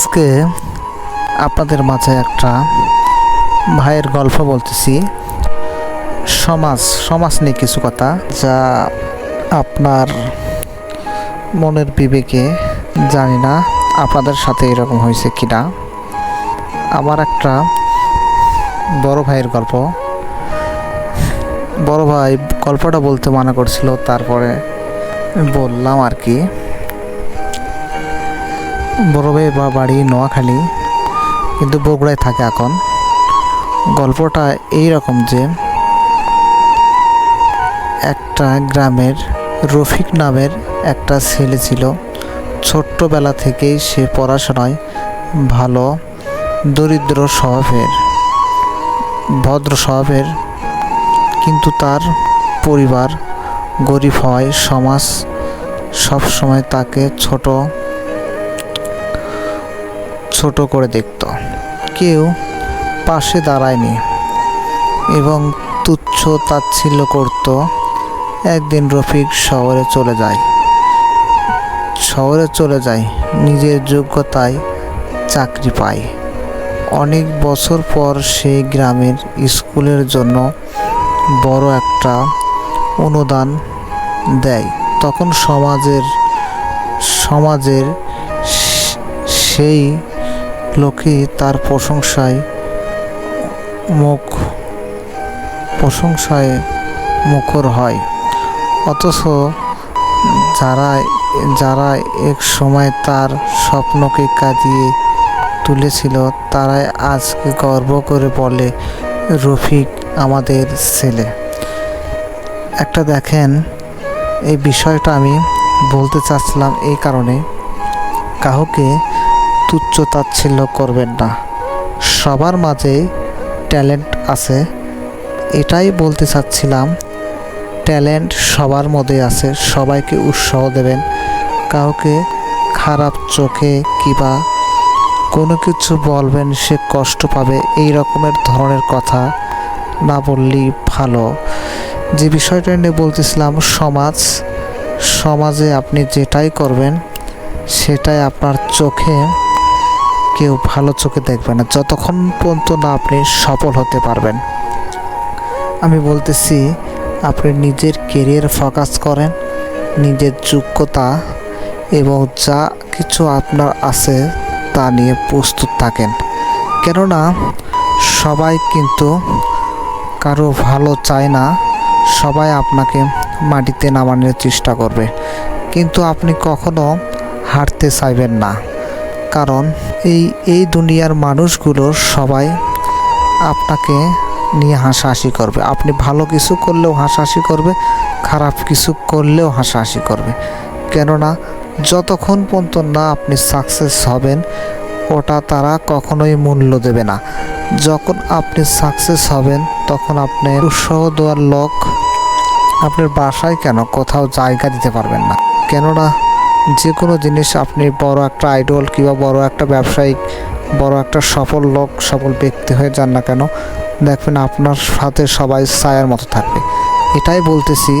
আজকে আপনাদের মাঝে একটা ভাইয়ের গল্প বলতেছি। সমাজ সমাজ নিয়ে কিছু কথা যা আপনার মনের বিবেকে জানি না আপনাদের সাথে এরকম হয়েছে কি না আমার একটা বড় ভাইয়ের গল্প। বড় ভাই গল্পটা বলতে মানা করছিল, তারপরে বললাম আর কি। বড় ভাই বা বাড়ি নোয়াখালী, কিন্তু বগুড়ায় থাকে এখন। গল্পটা এই রকম যে, একটা গ্রামের রফিক নামের একটা ছেলে ছিল। ছোট্টবেলা থেকেই সে পড়াশোনায় ভালো, দরিদ্র স্বভাবের, ভদ্র স্বভাবের, কিন্তু তার পরিবার গরিব হয়, সমাজ সব সময় তাকে ছোট ছোট করে দেখত। কেউ পাশে দাঁড়ায়নি এবং তুচ্ছ তাচ্ছিল্য করত, একদিন রফিক শহরে চলে যায়। শহরে চলে যায়, নিজের যোগ্যতায় চাকরি পায়। অনেক বছর পর সেই গ্রামের স্কুলের জন্য বড় একটা অনুদান দেয়। তখন সমাজের সমাজের সেই লোকই তার প্রশংসায় মুখ, প্রশংসায় মুখর হয়। অথচ যারা যারা এক সময় তার স্বপ্নকে কাঁদিয়ে তুলেছিল, তারাই আজকে গর্ব করে বলে, রফিক আমাদের ছেলে। একটা দেখেন, এই বিষয়টা আমি বলতে চাচ্ছিলাম এই কারণে। কাউকে তুচ্ছ তাচ্ছিল্য করবেন না। সবার মাঝে ট্যালেন্ট আছে। এটাই বলতে চাচ্ছিলাম, ট্যালেন্ট সবার মধ্যে আছে। সবাইকে উৎসাহ দেবেন। কাউকে খারাপ চোখে কিবা কোনো কিছু বলবেন, সে কষ্ট পাবে। এই রকমের ধরনের কথা না বললেই ভালো। যে বিষয়টা নিয়ে বলতেছিলাম, সমাজ, সমাজে আপনি যেটাই করবেন, সেটাই আপনার চোখে কেউ ভালো চোখে দেখবে না। যতক্ষণ পর্যন্ত না আপনি সফল হতে পারবেন। আমি বলতেছি, আপনি নিজের কেরিয়ার ফোকাস করেন, নিজের যোগ্যতা এবং যা কিছু আপনার আছে তা নিয়ে প্রস্তুত থাকেন। কেননা, সবাই কিন্তু কারও ভালো চায় না, সবাই আপনাকে মাটিতে নামানোর চেষ্টা করবে। কিন্তু আপনি কখনো হারতে চাইবেন না। কারণ এই এই দুনিয়ার মানুষগুলো সবাই আপনাকে নিয়ে হাসাহাসি করবে। আপনি ভালো কিছু করলেও হাসাহাসি করবে, খারাপ কিছু করলেও হাসাহাসি করবে। কেননা, যতক্ষণ পর্যন্ত না আপনি সাকসেস হবেন, ওটা তারা কখনোই মূল্য দেবে না। যখন আপনি সাকসেস হবেন, তখন আপনার উৎসাহ দেওয়ার লোক, আপনার বাসায় কেন কোথাও জায়গা দিতে পারবেন না। কেননা যে কোনো জিনিস আপনি বড় একটা আইডল কিংবা বড় একটা ব্যবসায়িক, বড় একটা সফল লোক, সফল ব্যক্তি হয়ে যান না কেন, দেখবেন আপনার সাথে সবাই ছায়ার মতো থাকবে। এটাই বলতেছি,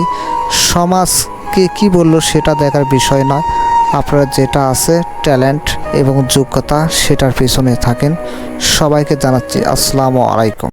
সমাজকে কি বলল সেটা দেখার বিষয় না আপনার যেটা আছে ট্যালেন্ট এবং যোগ্যতা, সেটার পিছনে থাকেন। সবাইকে জানাচ্ছি, আসসালামু আলাইকুম।